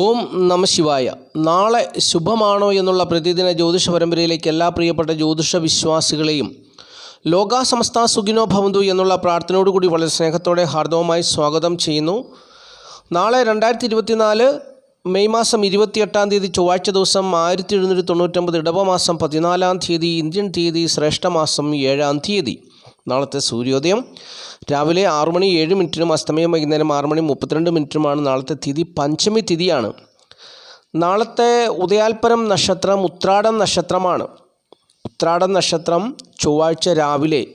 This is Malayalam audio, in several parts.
ഓം നമ ശിവായ. നാളെ ശുഭമാണോ എന്നുള്ള പ്രതിദിന ജ്യോതിഷ പരമ്പരയിലേക്ക് എല്ലാ പ്രിയപ്പെട്ട ജ്യോതിഷ വിശ്വാസികളെയും ലോകാ സമസ്ത സുഖിനോ ഭവന്തു എന്നുള്ള പ്രാർത്ഥനയോടുകൂടി വളരെ സ്നേഹത്തോടെ ഹാർദവമായി സ്വാഗതം ചെയ്യുന്നു. നാളെ രണ്ടായിരത്തി ഇരുപത്തിനാല് മെയ് മാസം ഇരുപത്തിയെട്ടാം തീയതി ചൊവ്വാഴ്ച ദിവസം ആയിരത്തി എഴുന്നൂറ്റി തൊണ്ണൂറ്റൊമ്പത് ഇടവമാസം പതിനാലാം തീയതി ഇന്ത്യൻ തീയതി ശ്രേഷ്ഠമാസം ഏഴാം തീയതി. നാളത്തെ സൂര്യോദയം. രാവിലെ ആറു മണി ഏഴ് മിനിറ്റിനും അസ്തമയം വൈകുന്നേരം ആറ് മണി മുപ്പത്തിരണ്ട് മിനിറ്റിനുമാണ് നാളത്തെ തിഥി. പഞ്ചമി തിഥിയാണ്. നാളത്തെ ഉദയാൽപരം നക്ഷത്രം ഉത്രാടം നക്ഷത്രമാണ്. ഉത്രാടം നക്ഷത്രം ചൊവ്വാഴ്ച രാവിലെ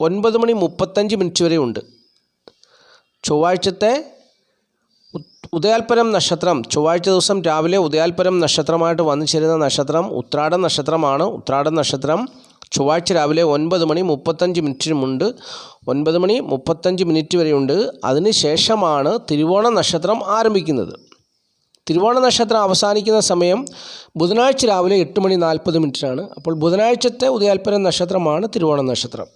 ഒൻപത് മണി മുപ്പത്തഞ്ച് മിനിറ്റ് വരെ ഉണ്ട്. ചൊവ്വാഴ്ചത്തെ ഉദയാൽപരം നക്ഷത്രം ചൊവ്വാഴ്ച ദിവസം രാവിലെ ഉദയാൽപരം നക്ഷത്രമായിട്ട് വന്നു ചേരുന്ന നക്ഷത്രം ഉത്രാടം നക്ഷത്രമാണ്. ഉത്രാടം നക്ഷത്രം ചൊവ്വാഴ്ച രാവിലെ ഒൻപത് മണി മുപ്പത്തഞ്ച് മിനിറ്റിനുമുണ്ട് ഒൻപത് മണി മുപ്പത്തഞ്ച് മിനിറ്റ് വരെയുണ്ട് അതിന് ശേഷമാണ് തിരുവോണ നക്ഷത്രം ആരംഭിക്കുന്നത്. തിരുവോണ നക്ഷത്രം അവസാനിക്കുന്ന സമയം ബുധനാഴ്ച രാവിലെ എട്ട് മണി നാൽപ്പത് മിനിറ്റിനാണ്. അപ്പോൾ ബുധനാഴ്ചത്തെ ഉദയാൽപരം നക്ഷത്രമാണ് തിരുവോണ നക്ഷത്രം.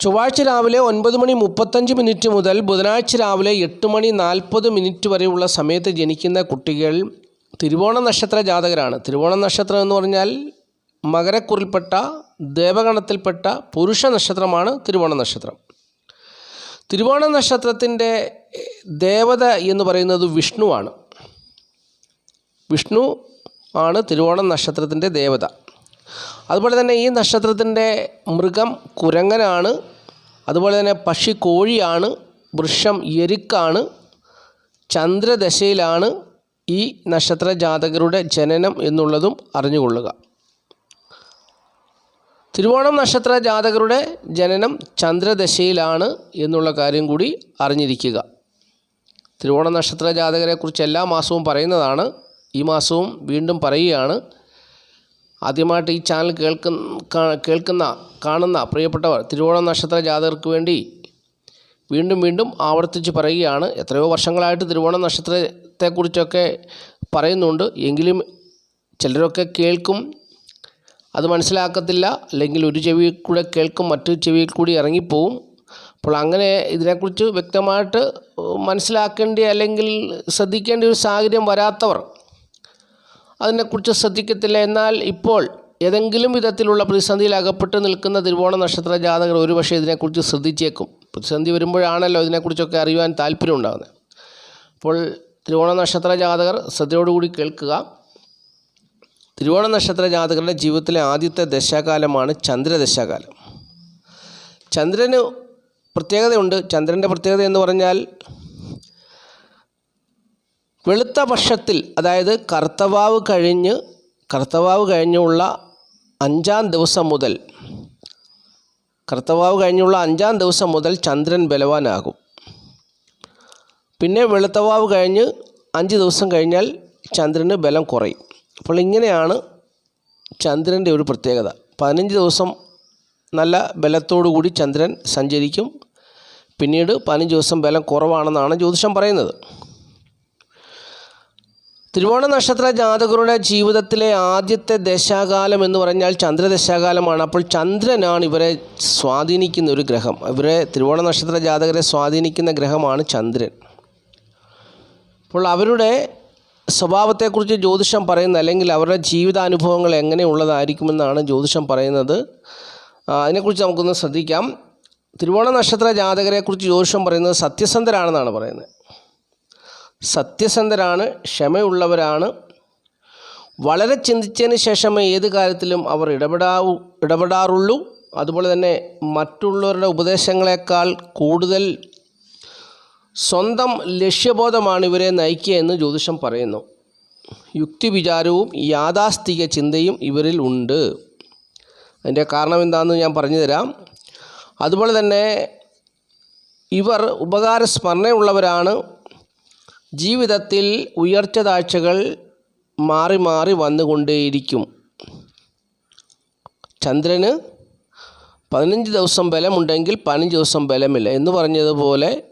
ചൊവ്വാഴ്ച രാവിലെ ഒൻപത് മണി മുപ്പത്തഞ്ച് മിനിറ്റ് മുതൽ ബുധനാഴ്ച രാവിലെ എട്ട് മണി നാൽപ്പത് മിനിറ്റ് വരെയുള്ള സമയത്ത് ജനിക്കുന്ന കുട്ടികൾ തിരുവോണ നക്ഷത്ര ജാതകരാണ്. തിരുവോണ നക്ഷത്രം എന്ന് പറഞ്ഞാൽ മകരക്കുറിൽപ്പെട്ട ദേവഗണത്തിൽപ്പെട്ട പുരുഷ നക്ഷത്രമാണ് തിരുവോണ നക്ഷത്രം. തിരുവോണ നക്ഷത്രത്തിന്റെ ദേവത എന്ന് പറയുന്നത് വിഷ്ണുവാണ്. വിഷ്ണു ആണ് തിരുവോണ നക്ഷത്രത്തിന്റെ ദേവത. അതുപോലെ തന്നെ ഈ നക്ഷത്രത്തിന്റെ മൃഗം കുരങ്ങനാണ്. അതുപോലെ തന്നെ പക്ഷി കോഴിയാണ്. വൃക്ഷം എരുക്കാണ്. ചന്ദ്രദശയിലാണ്. ഈ നക്ഷത്ര ജാതകരുടെ ജനനം എന്നുള്ളതും അറിഞ്ഞുകൊള്ളുക. തിരുവോണം നക്ഷത്ര ജാതകരുടെ ജനനം ചന്ദ്രദശയിലാണ് എന്നുള്ള കാര്യം കൂടി അറിഞ്ഞിരിക്കുക. തിരുവോണ നക്ഷത്ര ജാതകരെക്കുറിച്ച് എല്ലാ മാസവും പറയുന്നതാണ്. ഈ മാസവും വീണ്ടും പറയുകയാണ്. ആദ്യമായിട്ട് ഈ ചാനൽ കേൾക്കുന്ന കേൾക്കുന്ന കാണുന്ന പ്രിയപ്പെട്ടവർ തിരുവോണ നക്ഷത്ര ജാതകർക്ക് വേണ്ടി വീണ്ടും വീണ്ടും ആവർത്തിച്ച് പറയുകയാണ്. എത്രയോ വർഷങ്ങളായിട്ട് തിരുവോണ നക്ഷത്രത്തെക്കുറിച്ചൊക്കെ പറയുന്നുണ്ട്. എങ്കിലും ചിലരൊക്കെ കേൾക്കും അത് മനസ്സിലാക്കത്തില്ല. അല്ലെങ്കിൽ ഒരു ചെവിയിൽ കൂടെ കേൾക്കും മറ്റു ചെവിയിൽ കൂടി ഇറങ്ങിപ്പോവും. അപ്പോൾ അങ്ങനെ ഇതിനെക്കുറിച്ച് വ്യക്തമായിട്ട് മനസ്സിലാക്കേണ്ട അല്ലെങ്കിൽ ശ്രദ്ധിക്കേണ്ട ഒരു സാഹചര്യം വരാത്തവർ അതിനെക്കുറിച്ച് ശ്രദ്ധിക്കത്തില്ല. എന്നാൽ ഇപ്പോൾ ഏതെങ്കിലും വിധത്തിലുള്ള പ്രതിസന്ധിയിൽ അകപ്പെട്ട് നിൽക്കുന്ന തിരുവോണ നക്ഷത്ര ജാതകർ ഒരുപക്ഷെ ഇതിനെക്കുറിച്ച് ശ്രദ്ധിച്ചേക്കും. പ്രതിസന്ധി വരുമ്പോഴാണല്ലോ ഇതിനെക്കുറിച്ചൊക്കെ അറിയുവാൻ താല്പര്യം ഉണ്ടാകുന്നത് അപ്പോൾ തിരുവോണ നക്ഷത്ര ജാതകർ ശ്രദ്ധയോടുകൂടി കേൾക്കുക. തിരുവോണ നക്ഷത്ര ജാതകരുടെ ജീവിതത്തിലെ ആദ്യത്തെ ദശാകാലമാണ് ചന്ദ്രദശാകാലം. ചന്ദ്രന് പ്രത്യേകതയുണ്ട്. ചന്ദ്രന്റെ പ്രത്യേകത എന്ന് പറഞ്ഞാൽ വെളുത്ത പക്ഷത്തിൽ അതായത് കർത്തവാവ് കഴിഞ്ഞ് കർത്തവാവ് കഴിഞ്ഞുള്ള അഞ്ചാം ദിവസം മുതൽ കർത്തവാവ് കഴിഞ്ഞുള്ള അഞ്ചാം ദിവസം മുതൽ ചന്ദ്രൻ ബലവാനാകും. പിന്നെ വെളുത്തവാവ് കഴിഞ്ഞ് അഞ്ച് ദിവസം കഴിഞ്ഞാൽ ചന്ദ്രന് ബലം കുറയും. അപ്പോൾ ഇങ്ങനെയാണ് ചന്ദ്രന്റെ ഒരു പ്രത്യേകത. പതിനഞ്ച് ദിവസം നല്ല ബലത്തോടു കൂടി ചന്ദ്രൻ സഞ്ചരിക്കും. പിന്നീട് പതിനഞ്ച് ദിവസം ബലം കുറവാണെന്നാണ് ജ്യോതിഷം പറയുന്നത്. തിരുവോണ നക്ഷത്ര ജാതകരുടെ ജീവിതത്തിലെ ആദ്യത്തെ ദശാകാലം എന്ന് പറഞ്ഞാൽ ചന്ദ്രദശാകാലമാണ്. അപ്പോൾ ചന്ദ്രനാണ് ഇവരെ സ്വാധീനിക്കുന്ന ഒരു ഗ്രഹം. ഇവരെ തിരുവോണ നക്ഷത്ര ജാതകരെ സ്വാധീനിക്കുന്ന ഗ്രഹമാണ് ചന്ദ്രൻ. അപ്പോൾ അവരുടെ സ്വഭാവത്തെക്കുറിച്ച് ജ്യോതിഷം പറയുന്നത് അല്ലെങ്കിൽ അവരുടെ ജീവിതാനുഭവങ്ങൾ എങ്ങനെയുള്ളതായിരിക്കുമെന്നാണ് ജ്യോതിഷം പറയുന്നത്. അതിനെക്കുറിച്ച് നമുക്കൊന്ന് ശ്രദ്ധിക്കാം. തിരുവോണ നക്ഷത്ര ജാതകരെക്കുറിച്ച് ജ്യോതിഷം പറയുന്നത് സത്യസന്ധരാണെന്നാണ് പറയുന്നത്. സത്യസന്ധരാണ് ക്ഷമയുള്ളവരാണ്. വളരെ ചിന്തിച്ചതിന് ശേഷമേ ഏത് കാര്യത്തിലും അവർ ഇടപെടാവൂ ഇടപെടാറുള്ളൂ. അതുപോലെ തന്നെ മറ്റുള്ളവരുടെ ഉപദേശങ്ങളെക്കാൾ കൂടുതൽ സ്വന്തം ലക്ഷ്യബോധമാണ് ഇവരെ നയിക്കുക എന്ന് ജ്യോതിഷം പറയുന്നു. യുക്തിവിചാരവും യാഥാസ്ഥിക ചിന്തയും ഇവരിൽ ഉണ്ട്. അതിന്റെ കാരണം എന്താണെന്ന് ഞാൻ പറഞ്ഞു തരാം അതുപോലെ തന്നെ ഇവർ ഉപകാര സ്മരണയുള്ളവരാണ് ജീവിതത്തിൽ ഉയർച്ച താഴ്ചകൾ മാറി മാറി വന്നുകൊണ്ടേയിരിക്കും. ചന്ദ്രന് പതിനഞ്ച് ദിവസം ബലമുണ്ടെങ്കിൽ പതിനഞ്ച് ദിവസം ബലമില്ല എന്ന് പറഞ്ഞതുപോലെ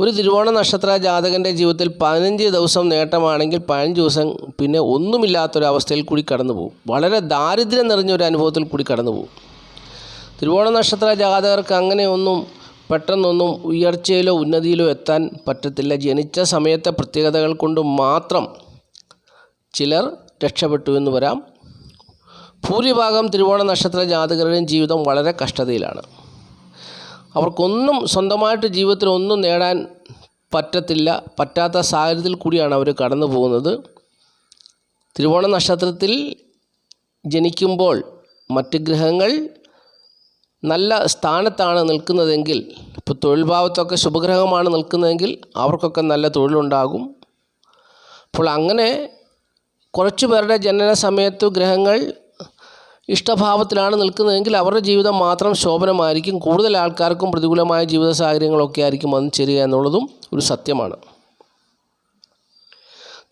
ഒരു തിരുവോണ നക്ഷത്ര ജാതകന്റെ ജീവിതത്തിൽ പതിനഞ്ച് ദിവസം നേട്ടമാണെങ്കിൽ പതിനഞ്ച് ദിവസം പിന്നെ ഒന്നുമില്ലാത്തൊരവസ്ഥയിൽ കൂടി കടന്നു പോകും. വളരെ ദാരിദ്ര്യം നിറഞ്ഞ ഒരു അനുഭവത്തിൽ കൂടി കടന്നു പോകും. തിരുവോണ നക്ഷത്ര ജാതകർക്ക് അങ്ങനെയൊന്നും പെട്ടെന്നൊന്നും ഉയർച്ചയിലോ ഉന്നതിയിലോ എത്താൻ പറ്റത്തില്ല. ജനിച്ച സമയത്തെ പ്രത്യേകതകൾ കൊണ്ട് മാത്രം ചിലർ രക്ഷപ്പെട്ടു എന്ന് വരാം. ഭൂരിഭാഗം തിരുവോണ നക്ഷത്ര ജാതകരുടെയും ജീവിതം വളരെ കഷ്ടതയിലാണ്. അവർക്കൊന്നും സ്വന്തമായിട്ട് ജീവിതത്തിൽ ഒന്നും നേടാൻ പറ്റത്തില്ല പറ്റാത്ത സാഹചര്യത്തിൽ കൂടിയാണ് അവർ കടന്നു പോകുന്നത്. തിരുവോണ നക്ഷത്രത്തിൽ ജനിക്കുമ്പോൾ മറ്റ് ഗ്രഹങ്ങൾ നല്ല സ്ഥാനത്താണ് നിൽക്കുന്നതെങ്കിൽ ഇപ്പോൾ തൊഴിൽ ഭാവത്തൊക്കെ ശുഭഗ്രഹമാണ് നിൽക്കുന്നതെങ്കിൽ അവർക്കൊക്കെ നല്ല തൊഴിലുണ്ടാകും. അപ്പോൾ അങ്ങനെ കുറച്ച് പേരുടെ ജനന സമയത്ത് ഗ്രഹങ്ങൾ ഇഷ്ടഭാവത്തിലാണ് നിൽക്കുന്നതെങ്കിൽ അവരുടെ ജീവിതം മാത്രം ശോഭനമായിരിക്കും. കൂടുതൽ ആൾക്കാർക്കും പ്രതികൂലമായ ജീവിത സാഹചര്യങ്ങളൊക്കെ ആയിരിക്കും വന്നു ചേരുക എന്നുള്ളതും ഒരു സത്യമാണ്.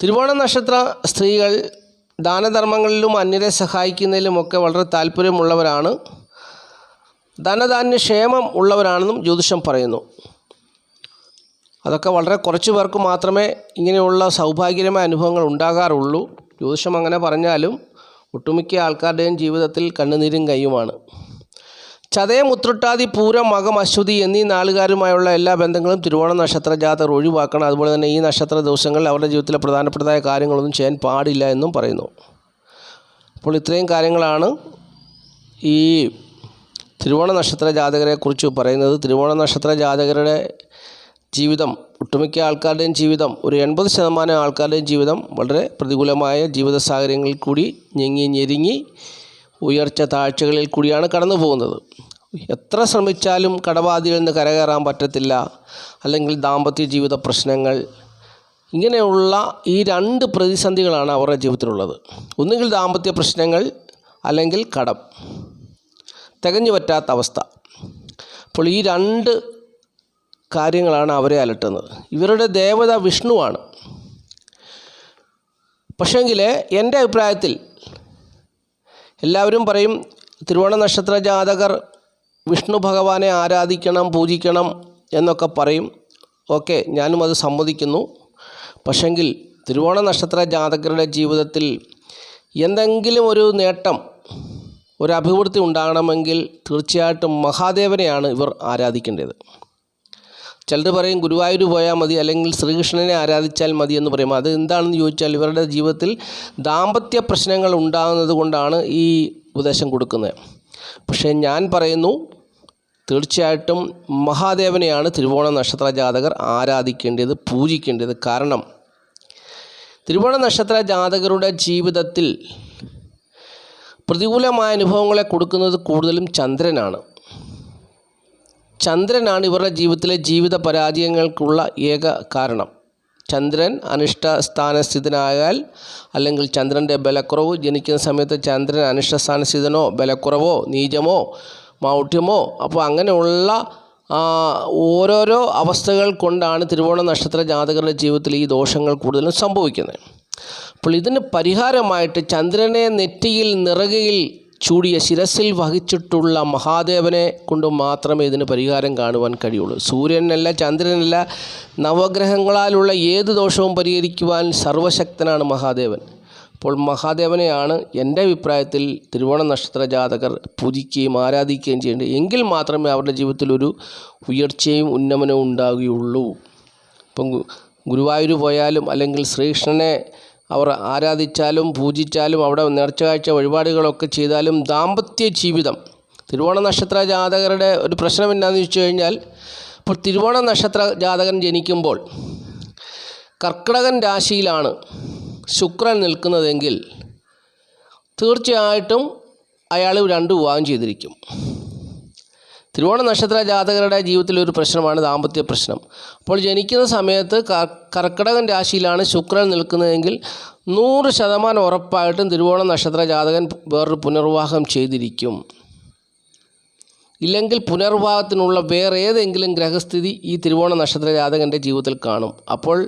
തിരുവോണ നക്ഷത്ര സ്ത്രീകൾ ദാനധർമ്മങ്ങളിലും അന്യരെ സഹായിക്കുന്നതിലുമൊക്കെ വളരെ താല്പര്യമുള്ളവരാണ്. ധനധാന്യ ക്ഷേമം ഉള്ളവരാണെന്നും ജ്യോതിഷം പറയുന്നു. അതൊക്കെ വളരെ കുറച്ച് പേർക്ക് മാത്രമേ ഇങ്ങനെയുള്ള സൗഭാഗ്യകരമായ അനുഭവങ്ങൾ ഉണ്ടാകാറുള്ളൂ. ജ്യോതിഷം അങ്ങനെ പറഞ്ഞാലും ഒട്ടുമിക്ക ആൾക്കാരുടെയും ജീവിതത്തിൽ കണ്ണുനീരും കയ്യുമാണ് ചതയ മുത്രട്ടാതി പൂരം മകം അശ്വതി എന്നീ നാളുകാരുമായുള്ള എല്ലാ ബന്ധങ്ങളും തിരുവോണ നക്ഷത്ര ജാതർ ഒഴിവാക്കണം. അതുപോലെ തന്നെ ഈ നക്ഷത്ര ദിവസങ്ങളിൽ അവരുടെ ജീവിതത്തിലെ പ്രധാനപ്പെട്ടതായ കാര്യങ്ങളൊന്നും ചെയ്യാൻ പാടില്ല എന്നും പറയുന്നു. അപ്പോൾ ഇത്രയും കാര്യങ്ങളാണ് ഈ തിരുവോണ നക്ഷത്ര ജാതകരെക്കുറിച്ച് പറയുന്നത്. തിരുവോണ നക്ഷത്ര ജാതകരുടെ ജീവിതം ഒട്ടുമിക്ക ആൾക്കാരുടെയും ജീവിതം ഒരു എൺപത് ശതമാനം ആൾക്കാരുടെയും ജീവിതം വളരെ പ്രതികൂലമായ ജീവിത സാഹചര്യങ്ങളിൽ കൂടി ഞെങ്ങി ഞെരുങ്ങി ഉയർച്ച താഴ്ചകളിൽ കൂടിയാണ് കടന്നു പോകുന്നത്. എത്ര ശ്രമിച്ചാലും കടബാധികളിൽ നിന്ന് കരകയറാൻ പറ്റത്തില്ല. അല്ലെങ്കിൽ ദാമ്പത്യ ജീവിത പ്രശ്നങ്ങൾ. ഇങ്ങനെയുള്ള ഈ രണ്ട് പ്രതിസന്ധികളാണ് അവരുടെ ജീവിതത്തിലുള്ളത്. ഒന്നുകിൽ ദാമ്പത്യ പ്രശ്നങ്ങൾ അല്ലെങ്കിൽ കടം. തികഞ്ഞു പറ്റാത്ത അവസ്ഥ. അപ്പോൾ ഈ രണ്ട് കാര്യങ്ങളാണ് അവരെ അലട്ടുന്നത്. ഇവരുടെ ദേവത വിഷ്ണുവാണ്. പക്ഷേങ്കിൽ എന്റെ അഭിപ്രായത്തിൽ എല്ലാവരും പറയും തിരുവോണ നക്ഷത്ര ജാതകർ വിഷ്ണു ഭഗവാനെ ആരാധിക്കണം പൂജിക്കണം എന്നൊക്കെ പറയും. ഓക്കെ ഞാനും അത് സമ്മതിക്കുന്നു. പക്ഷെങ്കിൽ തിരുവോണ നക്ഷത്ര ജാതകരുടെ ജീവിതത്തിൽ എന്തെങ്കിലും ഒരു നേട്ടം ഒരു അഭിവൃദ്ധി ഉണ്ടാകണമെങ്കിൽ തീർച്ചയായിട്ടും മഹാദേവനെയാണ് ഇവർ ആരാധിക്കേണ്ടത്. ചിലർ പറയും ഗുരുവായൂർ പോയാൽ മതി അല്ലെങ്കിൽ ശ്രീകൃഷ്ണനെ ആരാധിച്ചാൽ മതി എന്ന് പറയും. അത് എന്താണെന്ന് ചോദിച്ചാൽ ഇവരുടെ ജീവിതത്തിൽ ദാമ്പത്യ പ്രശ്നങ്ങൾ ഉണ്ടാകുന്നത് കൊണ്ടാണ് ഈ ഉപദേശം കൊടുക്കുന്നത്. പക്ഷേ ഞാൻ പറയുന്നു തീർച്ചയായിട്ടും മഹാദേവനെയാണ് തിരുവോണ നക്ഷത്ര ജാതകർ ആരാധിക്കേണ്ടത് പൂജിക്കേണ്ടത്. കാരണം തിരുവോണ നക്ഷത്ര ജാതകരുടെ ജീവിതത്തിൽ പ്രതികൂലമായ അനുഭവങ്ങളെ കൊടുക്കുന്നത് കൂടുതലും ചന്ദ്രനാണ്. ചന്ദ്രനാണ് ഇവരുടെ ജീവിതത്തിലെ ജീവിത പരാജയങ്ങൾക്കുള്ള ഏക കാരണം. ചന്ദ്രൻ അനിഷ്ട സ്ഥാനസ്ഥിതനായാൽ അല്ലെങ്കിൽ ചന്ദ്രന്റെ ബലക്കുറവ് ജനിക്കുന്ന സമയത്ത് ചന്ദ്രൻ അനിഷ്ട സ്ഥാനസ്ഥിതനോ ബലക്കുറവോ നീചമോ മൗഢ്യമോ അപ്പോൾ അങ്ങനെയുള്ള ഓരോരോ അവസ്ഥകൾ കൊണ്ടാണ് തിരുവോണ നക്ഷത്ര ജാതകരുടെ ജീവിതത്തിൽ ഈ ദോഷങ്ങൾ കൂടുതലും സംഭവിക്കുന്നത്. അപ്പോൾ ഇതിന് പരിഹാരമായിട്ട് ചന്ദ്രനെ നെറ്റിയിൽ നിറകയിൽ ചൂടിയ ശിരസിൽ വഹിച്ചിട്ടുള്ള മഹാദേവനെ കൊണ്ട് മാത്രമേ ഇതിന് പരിഹാരം കാണുവാൻ കഴിയുള്ളൂ. സൂര്യനല്ല ചന്ദ്രനല്ല നവഗ്രഹങ്ങളാലുള്ള ഏത് ദോഷവും പരിഹരിക്കുവാൻ സർവശക്തനാണ് മഹാദേവൻ. അപ്പോൾ മഹാദേവനെയാണ് എന്റെ അഭിപ്രായത്തിൽ തിരുവോണ നക്ഷത്ര ജാതകർ പൂജിക്കുകയും ആരാധിക്കുകയും ചെയ്യേണ്ടത്. എങ്കിൽ മാത്രമേ അവരുടെ ജീവിതത്തിൽ ഒരു ഉയർച്ചയും ഉന്നമനവും ഉണ്ടാകുകയുള്ളൂ. ഇപ്പം ഗുരുവായൂർ പോയാലും അല്ലെങ്കിൽ ശ്രീകൃഷ്ണനെ അവർ ആരാധിച്ചാലും പൂജിച്ചാലും അവിടെ നേർച്ച കാഴ്ച വഴിപാടുകളൊക്കെ ചെയ്താലും ദാമ്പത്യ ജീവിതം തിരുവോണ നക്ഷത്ര ജാതകരുടെ ഒരു പ്രശ്നം എന്താണെന്ന് വെച്ച് കഴിഞ്ഞാൽ ഇപ്പോൾ തിരുവോണ നക്ഷത്ര ജാതകൻ ജനിക്കുമ്പോൾ കർക്കിടകൻ രാശിയിലാണ് ശുക്രൻ നിൽക്കുന്നതെങ്കിൽ തീർച്ചയായിട്ടും അയാൾ രണ്ട് വിവാഹം ചെയ്തിരിക്കും. തിരുവോണ നക്ഷത്ര ജാതകരുടെ ജീവിതത്തിലെ ഒരു പ്രശ്നമാണ് ദാമ്പത്യ പ്രശ്നം. അപ്പോൾ ജനിക്കുന്ന സമയത്ത് കർക്കടകൻ രാശിയിലാണ് ശുക്രൻ നിൽക്കുന്നതെങ്കിൽ നൂറ് ശതമാനം ഉറപ്പായിട്ടും തിരുവോണ നക്ഷത്ര ജാതകൻ വേറൊരു പുനർവാഹം ചെയ്തിരിക്കും. ഇല്ലെങ്കിൽ പുനർവിവാഹത്തിനുള്ള വേറെ ഏതെങ്കിലും ഗ്രഹസ്ഥിതി ഈ തിരുവോണ നക്ഷത്ര ജാതകന്റെ ജീവിതത്തിൽ കാണും. അപ്പോൾ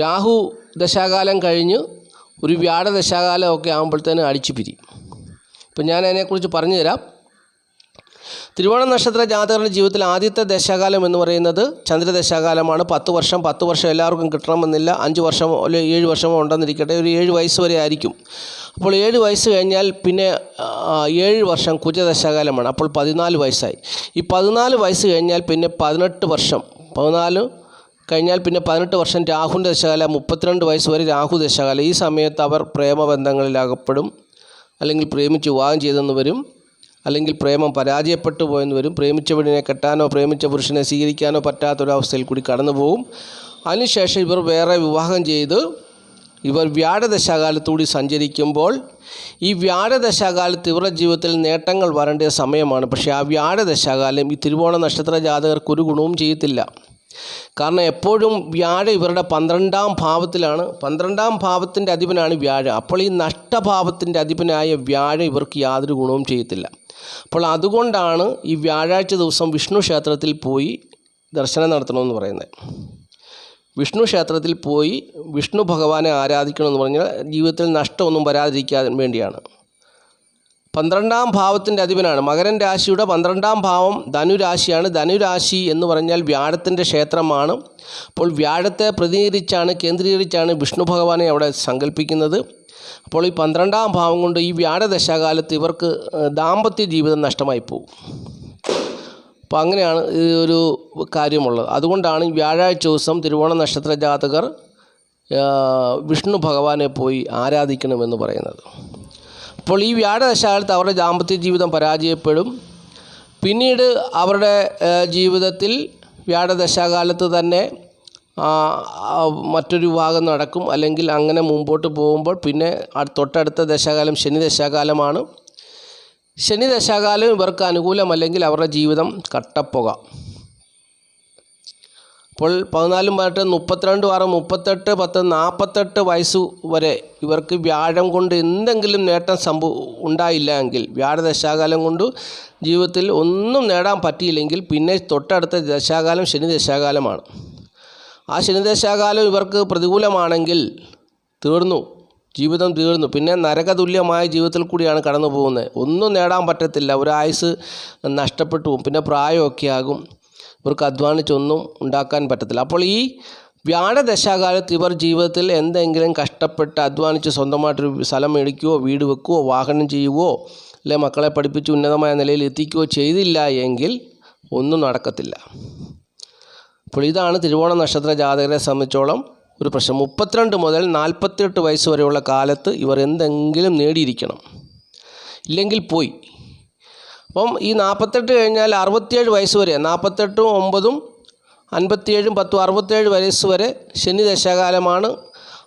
രാഹു ദശാകാലം കഴിഞ്ഞ് ഒരു വ്യാഴ ദശാകാലം ഒക്കെ ആകുമ്പോഴത്തേനും അടിച്ചു പിരി ഇപ്പം ഞാൻ അതിനെക്കുറിച്ച് പറഞ്ഞു തരാം തിരുവോണ നക്ഷത്ര ജാതകരുടെ ജീവിതത്തിൽ ആദ്യത്തെ ദശാകാലം എന്ന് പറയുന്നത് ചന്ദ്രദശാകാലമാണ്. പത്ത് വർഷം പത്ത് വർഷം എല്ലാവർക്കും കിട്ടണമെന്നില്ല. അഞ്ച് വർഷമോ അല്ലെങ്കിൽ ഏഴ് വർഷമോ ഉണ്ടെന്നിരിക്കട്ടെ. ഒരു ഏഴ് വയസ്സ് വരെ ആയിരിക്കും. അപ്പോൾ ഏഴ് വയസ്സ് കഴിഞ്ഞാൽ പിന്നെ ഏഴ് വർഷം കുജദശാകാലമാണ്. അപ്പോൾ പതിനാല് വയസ്സായി. ഈ പതിനാല് വയസ്സ് കഴിഞ്ഞാൽ പിന്നെ പതിനെട്ട് വർഷം. പതിനാല് കഴിഞ്ഞാൽ പിന്നെ പതിനെട്ട് വർഷം രാഹുവിന്റെ ദശകാലം. മുപ്പത്തിരണ്ട് വയസ്സ് വരെ രാഹു ദശകാലം. ഈ സമയത്ത് അവർ പ്രേമബന്ധങ്ങളിൽ അകപ്പെടും അല്ലെങ്കിൽ പ്രേമിച്ച് വിവാഹം ചെയ്തെന്ന് വരും. അല്ലെങ്കിൽ പ്രേമം പരാജയപ്പെട്ടു പോയെന്ന് വരും. പ്രേമിച്ച പെണ്ണിനെ കെട്ടാനോ പ്രേമിച്ച പുരുഷനെ സ്വീകരിക്കാനോ പറ്റാത്തൊരവസ്ഥയിൽ കൂടി കടന്നു പോകും അതിനുശേഷം ഇവർ വേറെ വിവാഹം ചെയ്ത് ഇവർ വ്യാഴദശാകാലത്തൂടി സഞ്ചരിക്കുമ്പോൾ ഈ വ്യാഴദശാകാലത്ത് ഇവരുടെ ജീവിതത്തിൽ നേട്ടങ്ങൾ വരേണ്ട സമയമാണ്. പക്ഷേ ആ വ്യാഴദശാകാലം ഈ തിരുവോണ നക്ഷത്ര ജാതകർക്ക് ഒരു ഗുണവും ചെയ്യത്തില്ല. കാരണം എപ്പോഴും വ്യാഴ ഇവരുടെ പന്ത്രണ്ടാം ഭാവത്തിലാണ്. പന്ത്രണ്ടാം ഭാവത്തിന്റെ അധിപനാണ് വ്യാഴ. അപ്പോൾ ഈ നഷ്ടഭാവത്തിന്റെ അധിപനായ വ്യാഴ ഇവർക്ക് യാതൊരു ഗുണവും ചെയ്യത്തില്ല. അപ്പോൾ അതുകൊണ്ടാണ് ഈ വ്യാഴാഴ്ച ദിവസം വിഷ്ണു ക്ഷേത്രത്തിൽ പോയി ദർശനം നടത്തണമെന്ന് പറയുന്നത്. വിഷ്ണു ക്ഷേത്രത്തിൽ പോയി വിഷ്ണു ഭഗവാനെ ആരാധിക്കണമെന്ന് പറഞ്ഞാൽ ജീവിതത്തിൽ നഷ്ടമൊന്നും വരാതിരിക്കാൻ വേണ്ടിയാണ്. പന്ത്രണ്ടാം ഭാവത്തിന്റെ അധിപനാണ്. മകരൻ രാശിയുടെ പന്ത്രണ്ടാം ഭാവം ധനുരാശിയാണ് ധനുരാശി എന്ന് പറഞ്ഞാൽ വ്യാഴത്തിന്റെ ക്ഷേത്രമാണ്. അപ്പോൾ വ്യാഴത്തെ പ്രതിനിധീകരിച്ചാണ് കേന്ദ്രീകരിച്ചാണ് വിഷ്ണു ഭഗവാനെ അവിടെ സങ്കല്പിക്കുന്നത്. അപ്പോൾ ഈ പന്ത്രണ്ടാം ഭാവം കൊണ്ട് ഈ വ്യാഴദശാകാലത്ത് ഇവർക്ക് ദാമ്പത്യ ജീവിതം നഷ്ടമായി പോകും അപ്പോൾ അങ്ങനെയാണ് ഒരു കാര്യമുള്ളത്. അതുകൊണ്ടാണ് വ്യാഴാഴ്ച ദിവസം തിരുവോണ നക്ഷത്ര ജാതകർ വിഷ്ണു ഭഗവാനെ പോയി ആരാധിക്കണമെന്ന് പറയുന്നത്. അപ്പോൾ ഈ വ്യാഴദശാകാലത്ത് അവരുടെ ദാമ്പത്യ ജീവിതം പരാജയപ്പെടും. പിന്നീട് അവരുടെ ജീവിതത്തിൽ വ്യാഴദശാകാലത്ത് തന്നെ മറ്റൊരു ഭാഗം നടക്കും. അല്ലെങ്കിൽ അങ്ങനെ മുമ്പോട്ട് പോകുമ്പോൾ പിന്നെ തൊട്ടടുത്ത ദശാകാലം ശനി ദശാകാലമാണ്. ശനി ദശാകാലം ഇവർക്ക് അനുകൂലമല്ലെങ്കിൽ അവരുടെ ജീവിതം കട്ടപ്പുക. അപ്പോൾ പതിനാലും പതിനെട്ട് മുപ്പത്തിരണ്ട് ആറ് മുപ്പത്തെട്ട് പത്ത് നാൽപ്പത്തെട്ട് വയസ്സ് വരെ ഇവർക്ക് വ്യാഴം കൊണ്ട് എന്തെങ്കിലും നേട്ടം സംഭവ ഉണ്ടായില്ല എങ്കിൽ വ്യാഴദശാകാലം കൊണ്ട് ജീവിതത്തിൽ ഒന്നും നേടാൻ പറ്റിയില്ലെങ്കിൽ പിന്നെ തൊട്ടടുത്ത ദശാകാലം ശനി ദശാകാലമാണ്. ആ ശനിദേശാകാലം ഇവർക്ക് പ്രതികൂലമാണെങ്കിൽ തീർന്നു. ജീവിതം തീർന്നു. പിന്നെ നരകതുല്യമായ ജീവിതത്തിൽ കൂടിയാണ് കടന്നു പോകുന്നത്. ഒന്നും നേടാൻ പറ്റത്തില്ല. ഒരായുസ് നഷ്ടപ്പെട്ടു പോകും. പിന്നെ പ്രായമൊക്കെ ആകും. ഇവർക്ക് അധ്വാനിച്ചൊന്നും ഉണ്ടാക്കാൻ പറ്റത്തില്ല. അപ്പോൾ ഈ വ്യാഴദശാകാലത്ത് ഇവർ ജീവിതത്തിൽ എന്തെങ്കിലും കഷ്ടപ്പെട്ട് അധ്വാനിച്ച് സ്വന്തമായിട്ടൊരു സ്ഥലം മേടിക്കുകയോ വീട് വെക്കുകയോ വാഹനം ചെയ്യുകയോ അല്ലെ മക്കളെ പഠിപ്പിച്ച് ഉന്നതമായ നിലയിൽ എത്തിക്കുകയോ ചെയ്തില്ല എങ്കിൽ ഒന്നും നടക്കത്തില്ല. അപ്പോൾ ഇതാണ് തിരുവോണ നക്ഷത്ര ജാതകരെ സംബന്ധിച്ചോളം ഒരു പ്രശ്നം. മുപ്പത്തിരണ്ട് മുതൽ നാൽപ്പത്തിയെട്ട് വയസ്സ് വരെയുള്ള കാലത്ത് ഇവർ എന്തെങ്കിലും നേടിയിരിക്കണം. ഇല്ലെങ്കിൽ പോയി. അപ്പം ഈ നാൽപ്പത്തെട്ട് കഴിഞ്ഞാൽ അറുപത്തിയേഴ് വയസ്സ് വരെ നാൽപ്പത്തെട്ടും ഒമ്പതും അൻപത്തിയേഴും പത്തും അറുപത്തേഴ് വയസ്സ് വരെ ശനി ദശാകാലമാണ്.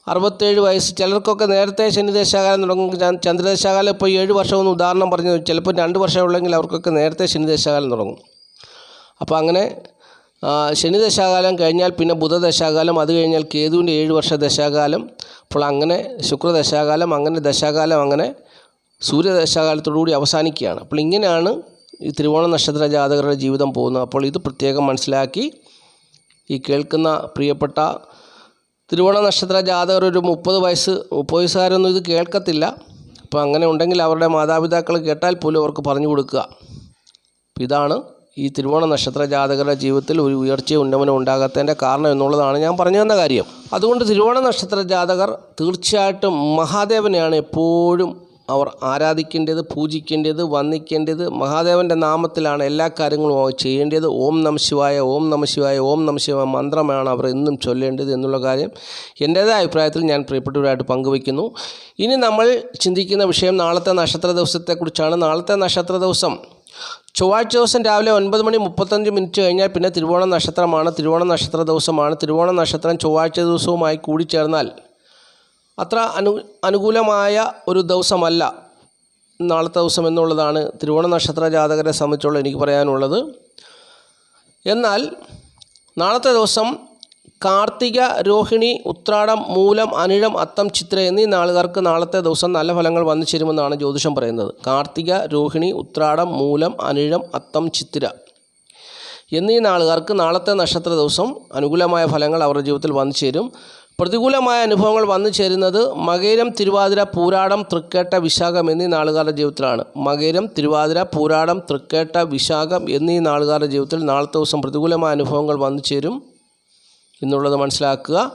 അറുപത്തേഴ് വയസ്സ് ചിലർക്കൊക്കെ നേരത്തെ ശനി ദശാകാലം തുടങ്ങും. ചന്ദ്രദശാകാലം ഇപ്പോൾ ഏഴ് വർഷമൊന്നും ഉദാഹരണം പറഞ്ഞു. ചിലപ്പോൾ രണ്ട് വർഷമുള്ളെങ്കിൽ അവർക്കൊക്കെ നേരത്തെ ശനി ദശാകാലം തുടങ്ങും. അപ്പോൾ അങ്ങനെ ശനി ദശാകാലം കഴിഞ്ഞാൽ പിന്നെ ബുധ ദശാകാലം അത് കഴിഞ്ഞാൽ കേതുവിന്റെ ഏഴ് വർഷ ദശാകാലം അപ്പോൾ അങ്ങനെ ശുക്ര ദശാകാലം അങ്ങനെ ദശാകാലം അങ്ങനെ സൂര്യദശാകാലത്തോടുകൂടി അവസാനിക്കുകയാണ്. അപ്പോൾ ഇങ്ങനെയാണ് ഈ തിരുവോണ നക്ഷത്ര ജാതകരുടെ ജീവിതം പോകുന്നത്. അപ്പോൾ ഇത് പ്രത്യേകം മനസ്സിലാക്കി ഈ കേൾക്കുന്ന പ്രിയപ്പെട്ട തിരുവോണ നക്ഷത്ര ജാതകർ ഒരു മുപ്പത് വയസ്സ് മുപ്പത് വയസ്സുകാരൊന്നും ഇത് കേൾക്കത്തില്ല. അപ്പോൾ അങ്ങനെ ഉണ്ടെങ്കിൽ അവരുടെ മാതാപിതാക്കൾ കേട്ടാൽ പോലും അവർക്ക് പറഞ്ഞു കൊടുക്കുക. ഇതാണ് ഈ തിരുവോണ നക്ഷത്ര ജാതകരുടെ ജീവിതത്തിൽ ഒരു ഉയർച്ചയും ഉന്നമനം ഉണ്ടാകാത്തതിന്റെ കാരണം എന്നുള്ളതാണ് ഞാൻ പറഞ്ഞു തന്ന കാര്യം. അതുകൊണ്ട് തിരുവോണ നക്ഷത്ര ജാതകർ തീർച്ചയായിട്ടും മഹാദേവനെയാണ് എപ്പോഴും അവർ ആരാധിക്കേണ്ടത് പൂജിക്കേണ്ടത് വന്ദിക്കേണ്ടത്. മഹാദേവന്റെ നാമത്തിലാണ് എല്ലാ കാര്യങ്ങളും ചെയ്യേണ്ടത്. ഓം നമ ശിവായ ഓം നമ ശിവായ ഓം നമ ശിവായ മന്ത്രമാണ് അവർ എന്നും ചൊല്ലേണ്ടത് എന്നുള്ള കാര്യം എന്റേതായ അഭിപ്രായത്തിൽ ഞാൻ പ്രിയപ്പെട്ടവരായിട്ട് പങ്കുവയ്ക്കുന്നു. ഇനി നമ്മൾ ചിന്തിക്കുന്ന വിഷയം നാളത്തെ നക്ഷത്ര ദിവസത്തെക്കുറിച്ചാണ്. നാളത്തെ നക്ഷത്ര ദിവസം ചൊവ്വാഴ്ച ദിവസം രാവിലെ ഒൻപത് മണി മുപ്പത്തഞ്ച് മിനിറ്റ് കഴിഞ്ഞാൽ പിന്നെ തിരുവോണ നക്ഷത്രമാണ്. തിരുവോണ നക്ഷത്ര ദിവസമാണ്. തിരുവോണ നക്ഷത്രം ചൊവ്വാഴ്ച ദിവസവുമായി കൂടിച്ചേർന്നാൽ അത്ര അനു അനുകൂലമായ ഒരു ദിവസമല്ല. നാളത്തെ ദിവസം എന്നുള്ളതാണ് തിരുവോണ നക്ഷത്ര ജാതകരെ സംബന്ധിച്ചുള്ള എനിക്ക് പറയാനുള്ളത്. എന്നാൽ നാളത്തെ ദിവസം കാർത്തിക രോഹിണി ഉത്രാടം മൂലം അനിഴം അത്തം ചിത്ര എന്നീ നാളുകാർക്ക് നാളത്തെ ദിവസം നല്ല ഫലങ്ങൾ വന്നു ചേരുമെന്നാണ് ജ്യോതിഷം പറയുന്നത്. കാർത്തിക രോഹിണി ഉത്രാടം മൂലം അനിഴം അത്തം ചിത്തിര എന്നീ നാളുകാർക്ക് നാളത്തെ നക്ഷത്ര ദിവസം അനുകൂലമായ ഫലങ്ങൾ അവരുടെ ജീവിതത്തിൽ വന്നു ചേരും. പ്രതികൂലമായ അനുഭവങ്ങൾ വന്നു ചേരുന്നത് മകേരം തിരുവാതിര പൂരാടം തൃക്കേട്ട വിശാഖം എന്നീ നാളുകാരുടെ ജീവിതത്തിലാണ്. മകേരം തിരുവാതിര പൂരാടം തൃക്കേട്ട വിശാഖം എന്നീ നാളുകാരുടെ ജീവിതത്തിൽ നാളത്തെ ദിവസം പ്രതികൂലമായ അനുഭവങ്ങൾ വന്നു ചേരും. എന്നുള്ളത് മനസ്സിലാക്കുക.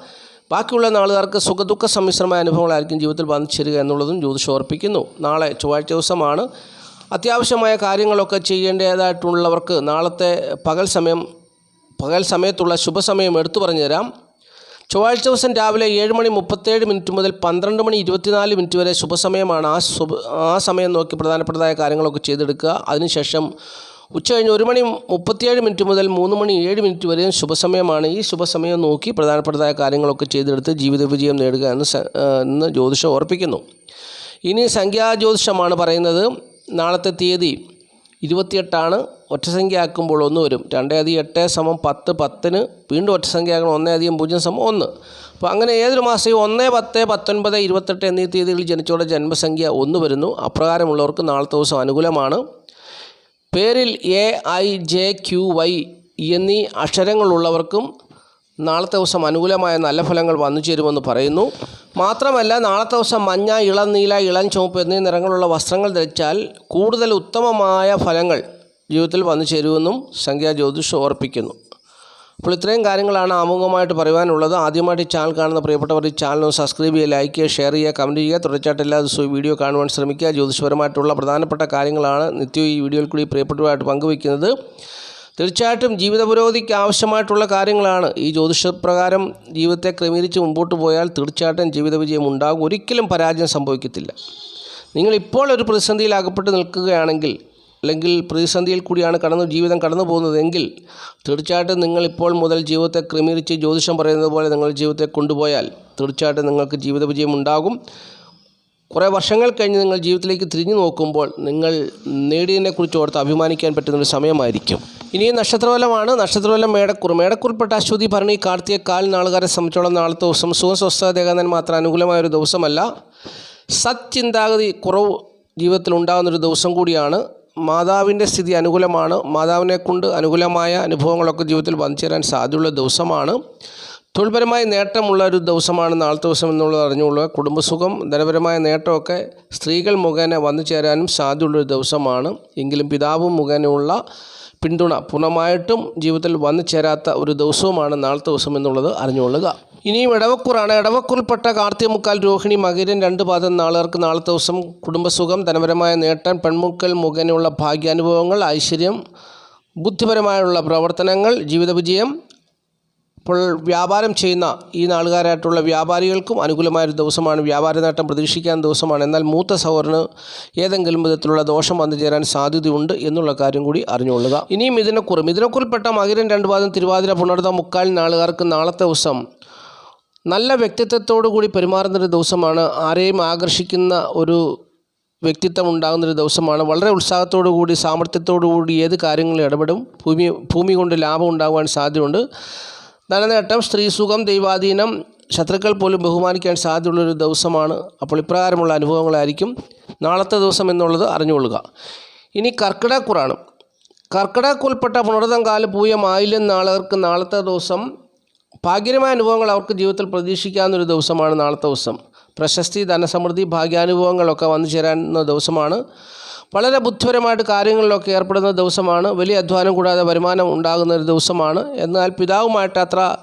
ബാക്കിയുള്ള നാളുകാർക്ക് സുഖദുഃഖ സമ്മിശ്രമായ അനുഭവങ്ങളായിരിക്കും ജീവിതത്തിൽ ബാധിച്ചിരുക എന്നുള്ളതും ജ്യോതിഷം ഓർപ്പിക്കുന്നു നാളെ ചൊവ്വാഴ്ച ദിവസമാണ്. അത്യാവശ്യമായ കാര്യങ്ങളൊക്കെ ചെയ്യേണ്ടതായിട്ടുള്ളവർക്ക് നാളത്തെ പകൽ സമയം പകൽ സമയത്തുള്ള ശുഭസമയം എടുത്തു പറഞ്ഞു തരാം. ചൊവ്വാഴ്ച ദിവസം രാവിലെ ഏഴ് മണി മുപ്പത്തേഴ് മിനിറ്റ് മുതൽ പന്ത്രണ്ട് മണി ഇരുപത്തിനാല് മിനിറ്റ് വരെ ശുഭസമയമാണ്. ആ ശുഭ ആ സമയം നോക്കി പ്രധാനപ്പെട്ടതായ കാര്യങ്ങളൊക്കെ ചെയ്തെടുക്കുക. അതിനുശേഷം ഉച്ച കഴിഞ്ഞ് ഒരു മണി മുപ്പത്തിയേഴ് മിനിറ്റ് മുതൽ മൂന്ന് മണി ഏഴ് മിനിറ്റ് വരെയും ശുഭസമയമാണ്. ഈ ശുഭസമയം നോക്കി പ്രധാനപ്പെട്ടതായ കാര്യങ്ങളൊക്കെ ചെയ്തെടുത്ത് ജീവിത വിജയം നേടുക എന്ന് എന്ന് ജ്യോതിഷം ഓർപ്പിക്കുന്നു. ഇനി സംഖ്യാ ജ്യോതിഷമാണ് പറയുന്നത്. നാളത്തെ തീയതി ഇരുപത്തിയെട്ടാണ്. ഒറ്റസംഖ്യ ആക്കുമ്പോൾ ഒന്ന് വരും. രണ്ടേ അധികം എട്ട് സമം പത്ത് പത്തിന് വീണ്ടും ഒറ്റസംഖ്യ ആക്കണം ഒന്നേ അധികം പൂജ്യം സമം ഒന്ന്. അപ്പോൾ അങ്ങനെ ഏതൊരു മാസവും ഒന്ന് പത്ത് പത്തൊൻപത് ഇരുപത്തെട്ട് എന്നീ തീയതികളിൽ ജനിച്ചവരുടെ ജന്മസംഖ്യ ഒന്ന് വരുന്നു. അപ്രകാരമുള്ളവർക്ക് നാളത്തെ ദിവസം അനുകൂലമാണ്. പേരിൽ A I J Q Y എന്നീ അക്ഷരങ്ങളുള്ളവർക്കും നാളത്തെ ദിവസം അനുകൂലമായ നല്ല ഫലങ്ങൾ വന്നു ചേരുമെന്ന് പറയുന്നു. മാത്രമല്ല നാളത്തെ ദിവസം മഞ്ഞ ഇളം നീല ഇളം ചുവപ്പ് എന്നീ നിറങ്ങളുള്ള വസ്ത്രങ്ങൾ ധരിച്ചാൽ കൂടുതൽ ഉത്തമമായ ഫലങ്ങൾ ജീവിതത്തിൽ വന്നു ചേരുമെന്നും സംഖ്യാ ജ്യോതിഷം ഓർപ്പിക്കുന്നു അപ്പോൾ ഇത്രയും കാര്യങ്ങളാണ് ആമുഖമായിട്ട് പറയുവാനുള്ളത്. ആദ്യമായിട്ട് ചാനൽ കാണുന്ന പ്രിയപ്പെട്ടവർ ഈ ചാനൽ സബ്സ്ക്രൈബ് ചെയ്യുക ലൈക്ക് ചെയ്യുക ഷെയർ ചെയ്യുക കമന്റ് ചെയ്യുക. തുടർച്ചയായിട്ട് എല്ലാ ദിവസവും വീഡിയോ കാണുവാൻ ശ്രമിക്കുക. ജ്യോതിഷപരമായിട്ടുള്ള പ്രധാനപ്പെട്ട കാര്യങ്ങളാണ് നിത്യവും ഈ വീഡിയോയിൽ കൂടി പ്രിയപ്പെട്ടവരായിട്ട് പങ്കുവയ്ക്കുന്നത്. തീർച്ചയായിട്ടും ജീവിത പുരോഗതിക്ക് ആവശ്യമായിട്ടുള്ള കാര്യങ്ങളാണ്. ഈ ജ്യോതിഷപ്രകാരം ജീവിതത്തെ ക്രമീകരിച്ച് മുമ്പോട്ട് പോയാൽ തീർച്ചയായിട്ടും ജീവിത വിജയം ഉണ്ടാകും. ഒരിക്കലും പരാജയം സംഭവിക്കത്തില്ല. നിങ്ങളിപ്പോൾ ഒരു പ്രതിസന്ധിയിൽ അകപ്പെട്ട് നിൽക്കുകയാണെങ്കിൽ അല്ലെങ്കിൽ പ്രതിസന്ധിയിൽ കൂടിയാണ് കടന്നു ജീവിതം കടന്നു പോകുന്നതെങ്കിൽ തീർച്ചയായിട്ടും നിങ്ങൾ ഇപ്പോൾ മുതൽ ജീവിതത്തെ ക്രമീകരിച്ച് ജ്യോതിഷം പറയുന്നത് പോലെ നിങ്ങൾ ജീവിതത്തെ കൊണ്ടുപോയാൽ തീർച്ചയായിട്ടും നിങ്ങൾക്ക് ജീവിത വിജയം ഉണ്ടാകും. കുറേ വർഷങ്ങൾ കഴിഞ്ഞ് നിങ്ങൾ ജീവിതത്തിലേക്ക് തിരിഞ്ഞു നോക്കുമ്പോൾ നിങ്ങൾ നേടിയതിനെക്കുറിച്ച് ഓർത്ത് അഭിമാനിക്കാൻ പറ്റുന്നൊരു സമയമായിരിക്കും. ഇനി നക്ഷത്രഫലമാണ്. നക്ഷത്രഫലം മേടക്കുർ മേടക്കുറിൽപ്പെട്ട അശ്വതി ഭരണി കാർത്തിക കാൽ നാളുകാരെ സംബന്ധിച്ചോളം നാളത്തെ ദിവസം സുഖസ്വസ്ഥത തേകാൻ മാത്രം അനുകൂലമായ ഒരു ദിവസമല്ല. സച്ചിന്താഗതി കുറവ് ജീവിതത്തിൽ ഉണ്ടാകുന്നൊരു ദിവസം കൂടിയാണ്. മാതാവിന്റെ സ്ഥിതി അനുകൂലമാണ്. മാതാവിനെ കൊണ്ട് അനുകൂലമായ അനുഭവങ്ങളൊക്കെ ജീവിതത്തിൽ വന്നു ചേരാൻ സാധ്യതയുള്ള ദിവസമാണ്. തൊഴിൽപരമായ നേട്ടമുള്ള ഒരു ദിവസമാണ് നാളത്തെ ദിവസം എന്നുള്ളത് അറിഞ്ഞുകൊള്ളുക. കുടുംബസുഖം ധനപരമായ നേട്ടമൊക്കെ സ്ത്രീകൾ മുഖേന വന്നു ചേരാനും സാധ്യതയുള്ളൊരു ദിവസമാണ്. എങ്കിലും പിതാവ് മുഖേനയുള്ള പിന്തുണ പൂർണമായിട്ടും ജീവിതത്തിൽ വന്നു ചേരാത്ത ഒരു ദിവസവുമാണ് നാളത്തെ ദിവസം എന്നുള്ളത് അറിഞ്ഞുകൊള്ളുക. ഇനിയും ഇടവക്കൂറാണ് ഇടവക്കൂറിൽപ്പെട്ട കാർത്തിക മുക്കാൽ രോഹിണി മകരൻ രണ്ട് പാദം നാളുകാർക്ക് നാളത്തെ ദിവസം കുടുംബസുഖം ധനപരമായ നേട്ടം പെൺമുക്കൽ മുഖേനയുള്ള ഭാഗ്യാനുഭവങ്ങൾ ഐശ്വര്യം ബുദ്ധിപരമായുള്ള പ്രവർത്തനങ്ങൾ ജീവിത വിജയം ഇപ്പോൾ വ്യാപാരം ചെയ്യുന്ന ഈ നാളുകാരായിട്ടുള്ള വ്യാപാരികൾക്കും അനുകൂലമായൊരു ദിവസമാണ്. വ്യാപാര നേട്ടം പ്രതീക്ഷിക്കാൻ ദിവസമാണ്. എന്നാൽ മൂത്ത സഹോദരന് ഏതെങ്കിലും വിധത്തിലുള്ള ദോഷം വന്നു ചേരാൻ സാധ്യതയുണ്ട് എന്നുള്ള കാര്യം കൂടി അറിഞ്ഞുകൊള്ളുക. ഇനിയും ഇതിനെക്കുറും ഇതിനെക്കുറിപ്പെട്ട മകരൻ രണ്ട് പാദം തിരുവാതിര പുണർത്ത മുക്കാൽ നാളുകാർക്ക് നാളത്തെ ദിവസം നല്ല വ്യക്തിത്വത്തോടു കൂടി പെരുമാറുന്നൊരു ദിവസമാണ് ആരെയും ആകർഷിക്കുന്ന ഒരു വ്യക്തിത്വം ഉണ്ടാകുന്നൊരു ദിവസമാണ്. വളരെ ഉത്സാഹത്തോടു കൂടി സാമർഥ്യത്തോടു കൂടി ഏത് കാര്യങ്ങളും ഇടപെടും ഭൂമി ഭൂമി കൊണ്ട് ലാഭം ഉണ്ടാകുവാൻ സാധ്യതയുണ്ട്. ധനനേട്ടം സ്ത്രീസുഖം ദൈവാധീനം ശത്രുക്കൾ പോലും ബഹുമാനിക്കാൻ സാധ്യതയുള്ളൊരു ദിവസമാണ്. അപ്പോൾ ഇപ്രകാരമുള്ള അനുഭവങ്ങളായിരിക്കും നാളത്തെ ദിവസം എന്നുള്ളത് അറിഞ്ഞുകൊള്ളുക. ഇനി കർക്കിടക്കുറാണ് കർക്കിടക്കുൾപ്പെട്ട പുണർതം കാല പൂയം ആയില്യം നാളുകൾക്ക് നാളത്തെ ദിവസം ഭാഗ്യമായ അനുഭവങ്ങൾ അവർക്ക് ജീവിതത്തിൽ പ്രതീക്ഷിക്കാവുന്നൊരു ദിവസമാണ് നാളത്തെ ദിവസം. പ്രശസ്തി ധനസമൃദ്ധി ഭാഗ്യാനുഭവങ്ങളൊക്കെ വന്നു ചേരാവുന്ന ദിവസമാണ്. വളരെ ബുദ്ധിപരമായിട്ട് കാര്യങ്ങളിലൊക്കെ ഏർപ്പെടുന്ന ദിവസമാണ്. വലിയ അധ്വാനം കൂടാതെ വരുമാനം ഉണ്ടാകുന്ന ഒരു ദിവസമാണ്. എന്നാൽ പിതാവുമായിട്ട് അത്ര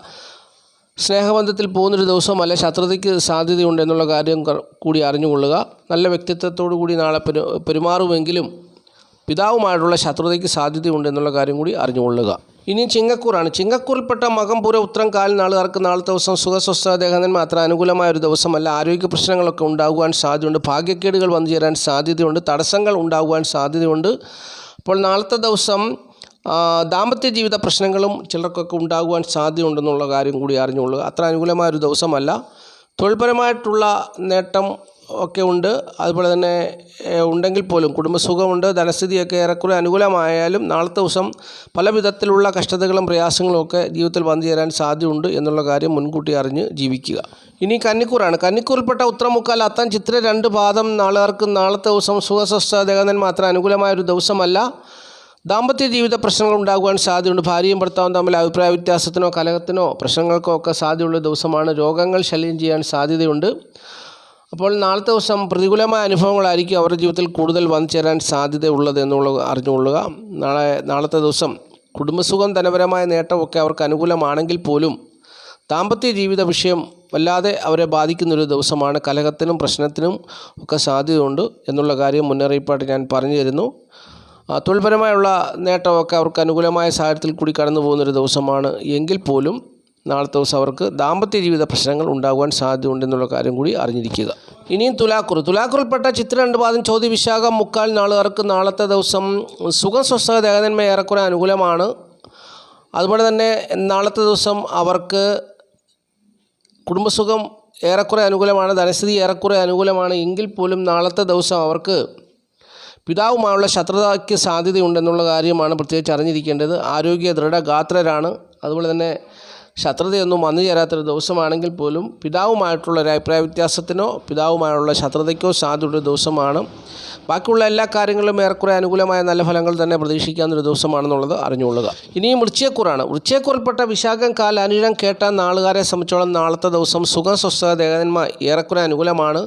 സ്നേഹബന്ധത്തിൽ പോകുന്നൊരു ദിവസമല്ല. ശത്രുതയ്ക്ക് സാധ്യതയുണ്ട് എന്നുള്ള കാര്യം കൂടി അറിഞ്ഞുകൊള്ളുക. നല്ല വ്യക്തിത്വത്തോടു കൂടി നാളെ പെരു പെരുമാറുമെങ്കിലും പിതാവുമായിട്ടുള്ള ശത്രുതയ്ക്ക് സാധ്യതയുണ്ട് എന്നുള്ള കാര്യം കൂടി അറിഞ്ഞുകൊള്ളുക. ഇനി ചിങ്ങക്കൂറാണ്. ചിങ്ങക്കൂറിൽപ്പെട്ട മകം പൂര ഉത്രം കാൽ നാളുകാർക്ക് നാളെ ദിവസം സുഖസ്വസ്ഥ അദ്ദേഹത്തിന് മാത്രം അനുകൂലമായ ഒരു ദിവസമല്ല. ആരോഗ്യ പ്രശ്നങ്ങളൊക്കെ ഉണ്ടാകുവാൻ സാധ്യതയുണ്ട്. ഭാഗ്യക്കേടുകൾ വന്നു ചേരാൻ സാധ്യതയുണ്ട്. തടസ്സങ്ങൾ ഉണ്ടാകുവാൻ സാധ്യതയുണ്ട്. അപ്പോൾ നാളത്തെ ദിവസം ദാമ്പത്യ ജീവിത പ്രശ്നങ്ങളും ചിലർക്കൊക്കെ ഉണ്ടാകുവാൻ സാധ്യതയുണ്ടെന്നുള്ള കാര്യം കൂടി അറിഞ്ഞുള്ളൂ അത്ര അനുകൂലമായ ഒരു ദിവസമല്ല. തൊഴിൽപരമായിട്ടുള്ള നേട്ടം ഒക്കെ ഉണ്ട്. അതുപോലെ തന്നെ ഉണ്ടെങ്കിൽ പോലും കുടുംബസുഖമുണ്ട് ധനസ്ഥിതിയൊക്കെ ഏറെക്കുറെ അനുകൂലമായാലും നാളത്തെ ദിവസം പല വിധത്തിലുള്ള കഷ്ടതകളും പ്രയാസങ്ങളും ഒക്കെ ജീവിതത്തിൽ വന്നു ചേരാൻ സാധ്യതയുണ്ട് എന്നുള്ള കാര്യം മുൻകൂട്ടി അറിഞ്ഞ് ജീവിക്കുക. ഇനി കന്നിക്കൂറാണ്. കന്നിക്കൂറിൽപ്പെട്ട ഉത്തരമുക്കാൽ അത്തം ചിത്ര രണ്ട് പാദം നാളുകാർക്ക് നാളത്തെ ദിവസം സുഖസ്വസ്ഥ ദേഹനൻ മാത്രം അനുകൂലമായ ഒരു ദിവസമല്ല. ദാമ്പത്യ ജീവിത പ്രശ്നങ്ങൾ ഉണ്ടാകുവാൻ സാധ്യതയുണ്ട്. ഭാര്യയും ഭർത്താവും തമ്മിൽ അഭിപ്രായ വ്യത്യാസത്തിനോ കലഹത്തിനോ പ്രശ്നങ്ങൾക്കോ ഒക്കെ സാധ്യതയുള്ള ദിവസമാണ്. രോഗങ്ങൾ ശല്യം ചെയ്യാൻ സാധ്യതയുണ്ട്. അപ്പോൾ നാളത്തെ ദിവസം പ്രതികൂലമായ അനുഭവങ്ങളായിരിക്കും അവരുടെ ജീവിതത്തിൽ കൂടുതൽ വന്നു ചേരാൻ സാധ്യതയുള്ളത് എന്നുള്ള അറിഞ്ഞുകൊള്ളുക. നാളെ നാളത്തെ ദിവസം കുടുംബസുഖം ധനപരമായ നേട്ടമൊക്കെ അവർക്ക് അനുകൂലമാണെങ്കിൽ പോലും ദാമ്പത്യ ജീവിത വിഷയം വല്ലാതെ അവരെ ബാധിക്കുന്നൊരു ദിവസമാണ്. കലഹത്തിനും പ്രശ്നത്തിനും ഒക്കെ സാധ്യതയുണ്ട് എന്നുള്ള കാര്യം മുന്നറിയിപ്പായിട്ട് ഞാൻ പറഞ്ഞു തരുന്നു. തൊഴിൽപരമായുള്ള നേട്ടമൊക്കെ അവർക്ക് അനുകൂലമായ സാഹചര്യത്തിൽ കൂടി കടന്നു പോകുന്നൊരു ദിവസമാണ്. എങ്കിൽ പോലും നാളത്തെ ദിവസം അവർക്ക് ദാമ്പത്യ ജീവിത പ്രശ്നങ്ങൾ ഉണ്ടാകുവാൻ സാധ്യതയുണ്ടെന്നുള്ള കാര്യം കൂടി അറിഞ്ഞിരിക്കുക. ഇനിയും തുലാക്കുറു. തുലാക്കുറിൽപ്പെട്ട ചിത്ര രണ്ട് പാദം ചോദ്യ വിശാഖം മുക്കാൽ നാളുകാർക്ക് നാളത്തെ ദിവസം സുഖം സ്വസ്ഥത ദേഹനന്മ ഏറെക്കുറെ അനുകൂലമാണ്. അതുപോലെ തന്നെ നാളത്തെ ദിവസം അവർക്ക് കുടുംബസുഖം ഏറെക്കുറെ അനുകൂലമാണ് ധനസ്ഥിതി ഏറെക്കുറെ അനുകൂലമാണ്. എങ്കിൽ പോലും നാളത്തെ ദിവസം അവർക്ക് പിതാവുമായുള്ള ശത്രുതയ്ക്ക് സാധ്യതയുണ്ടെന്നുള്ള കാര്യമാണ് പ്രത്യേകിച്ച് അറിഞ്ഞിരിക്കേണ്ടത്. ആരോഗ്യ ദൃഢഗാത്രരാണ്. അതുപോലെ തന്നെ ശത്രുതയൊന്നും വന്നു ചേരാത്തൊരു ദിവസമാണെങ്കിൽ പോലും പിതാവുമായിട്ടുള്ള ഒരു അഭിപ്രായ വ്യത്യാസത്തിനോ പിതാവുമായുള്ള ശത്രുതയ്ക്കോ സാധ്യതയുള്ള ദിവസമാണ്. ബാക്കിയുള്ള എല്ലാ കാര്യങ്ങളിലും ഏറെക്കുറെ അനുകൂലമായ നല്ല ഫലങ്ങൾ തന്നെ പ്രതീക്ഷിക്കാവുന്നൊരു ദിവസമാണെന്നുള്ളത് അറിഞ്ഞുകൊള്ളുക. ഇനിയും വൃശ്ചയക്കൂറാണ് വൃശ്ചയക്കൂറിൽപ്പെട്ട വിശാഖം കാൽ അനുരം കേട്ട നാളുകാരെ സംബന്ധിച്ചോളം നാളത്തെ ദിവസം സുഖം സ്വസ്ഥ ദേഹന്മ ഏറെക്കുറെ അനുകൂലമാണ്.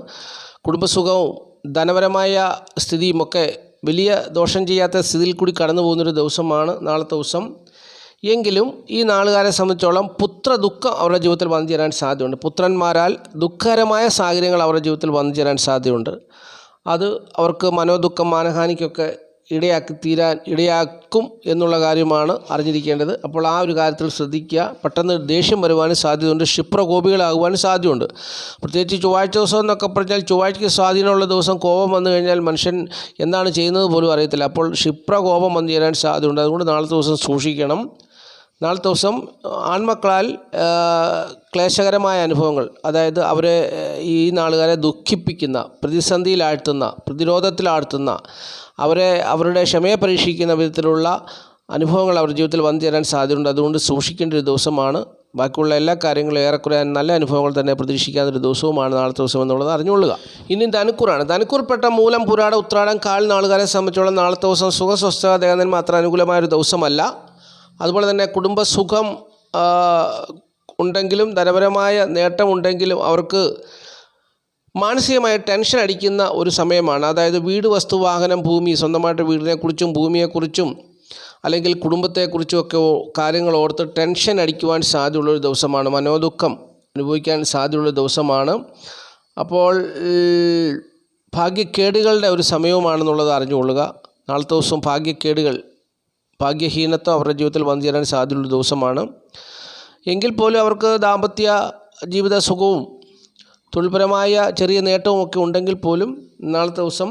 കുടുംബസുഖവും ധനപരമായ സ്ഥിതിയുമൊക്കെ വലിയ ദോഷം ചെയ്യാത്ത സ്ഥിതിയിൽ കൂടി കടന്നു പോകുന്നൊരു ദിവസമാണ് നാളത്തെ ദിവസം. എങ്കിലും ഈ നാളുകാരെ സംബന്ധിച്ചോളം പുത്ര ദുഃഖം അവരുടെ ജീവിതത്തിൽ വന്നു ചേരാൻ സാധ്യതയുണ്ട്. പുത്രന്മാരാൽ ദുഃഖകരമായ സാഹചര്യങ്ങൾ അവരുടെ ജീവിതത്തിൽ വന്നു ചേരാൻ സാധ്യതയുണ്ട്. അത് അവർക്ക് മനോദുഃഖം മാനഹാനിക്കൊക്കെ ഇടയാക്കി തീരാൻ ഇടയാക്കും എന്നുള്ള കാര്യമാണ് അറിഞ്ഞിരിക്കേണ്ടത്. അപ്പോൾ ആ ഒരു കാര്യത്തിൽ ശ്രദ്ധിക്കുക. പെട്ടെന്ന് ദേഷ്യം വരുവാനും സാധ്യതയുണ്ട്. ക്ഷിപ്രകോപികളാകുവാനും സാധ്യതയുണ്ട്. പ്രത്യേകിച്ച് ചൊവ്വാഴ്ച ദിവസം എന്നൊക്കെ പറഞ്ഞാൽ ചൊവ്വാഴ്ചയ്ക്ക് സ്വാധീനമുള്ള ദിവസം കോപം വന്നു കഴിഞ്ഞാൽ മനുഷ്യൻ എന്താണ് ചെയ്യുന്നത് പോലും അറിയത്തില്ല. അപ്പോൾ ക്ഷിപ്രകോപം വന്നു ചേരാൻ സാധ്യതയുണ്ട്. അതുകൊണ്ട് നാളത്തെ ദിവസം സൂക്ഷിക്കണം. നാളത്തെ ദിവസം ആൺമക്കളാൽ ക്ലേശകരമായ അനുഭവങ്ങൾ അതായത് അവരെ ഈ നാളുകാരെ ദുഃഖിപ്പിക്കുന്ന പ്രതിസന്ധിയിലാഴ്ത്തുന്ന പ്രതിരോധത്തിലാഴ്ത്തുന്ന അവരെ അവരുടെ ക്ഷമയെ പരീക്ഷിക്കുന്ന വിധത്തിലുള്ള അനുഭവങ്ങൾ അവരുടെ ജീവിതത്തിൽ വന്നു ചേരാൻ സാധ്യതയുണ്ട്. അതുകൊണ്ട് സൂക്ഷിക്കേണ്ട ഒരു ദിവസമാണ്. ബാക്കിയുള്ള എല്ലാ കാര്യങ്ങളും ഏറെക്കുറെ നല്ല അനുഭവങ്ങൾ തന്നെ പ്രതീക്ഷിക്കാവുന്ന ഒരു ദിവസവുമാണ് നാളത്തെ ദിവസം എന്നുള്ളത് അറിഞ്ഞുകൊള്ളുക. ഇനി ധനുക്കൂറാണ്. ധനുക്കൂർപ്പെട്ട മൂലം പുരാട ഉത്രാടം കാൽ നാളുകാരെ സംബന്ധിച്ചോളം നാളത്തെ ദിവസം സുഖസ്വസ്ഥത ദേഹനന്മ മാത്രം അനുകൂലമായ ഒരു ദിവസമല്ല. അതുപോലെ തന്നെ കുടുംബസുഖം ഉണ്ടെങ്കിലും ധനപരമായ നേട്ടമുണ്ടെങ്കിലും അവർക്ക് മാനസികമായ ടെൻഷൻ അടിക്കുന്ന ഒരു സമയമാണ്. അതായത് വീട് വസ്തു വാഹനം ഭൂമി സ്വന്തമായിട്ട് വീടിനെക്കുറിച്ചും ഭൂമിയെക്കുറിച്ചും അല്ലെങ്കിൽ കുടുംബത്തെക്കുറിച്ചും ഒക്കെ കാര്യങ്ങൾ ഓർത്ത് ടെൻഷൻ അടിക്കുവാൻ സാധ്യതയുള്ളൊരു ദിവസമാണ്. മനോദുഃഖം അനുഭവിക്കാൻ സാധ്യതയുള്ള ദിവസമാണ്. അപ്പോൾ ഭാഗ്യക്കേടുകളുടെ ഒരു സമയവുമാണെന്നുള്ളത് അറിഞ്ഞുകൊള്ളുക. നാളത്തെ ദിവസം ഭാഗ്യക്കേടുകൾ ഭാഗ്യഹീനത്വം അവരുടെ ജീവിതത്തിൽ വന്നു ചേരാൻ സാധ്യതയുള്ള ദിവസമാണ്. എങ്കിൽ പോലും അവർക്ക് ദാമ്പത്യ ജീവിത സുഖവും തൊഴിൽപരമായ ചെറിയ നേട്ടവും ഒക്കെ ഉണ്ടെങ്കിൽ പോലും നാളത്തെ ദിവസം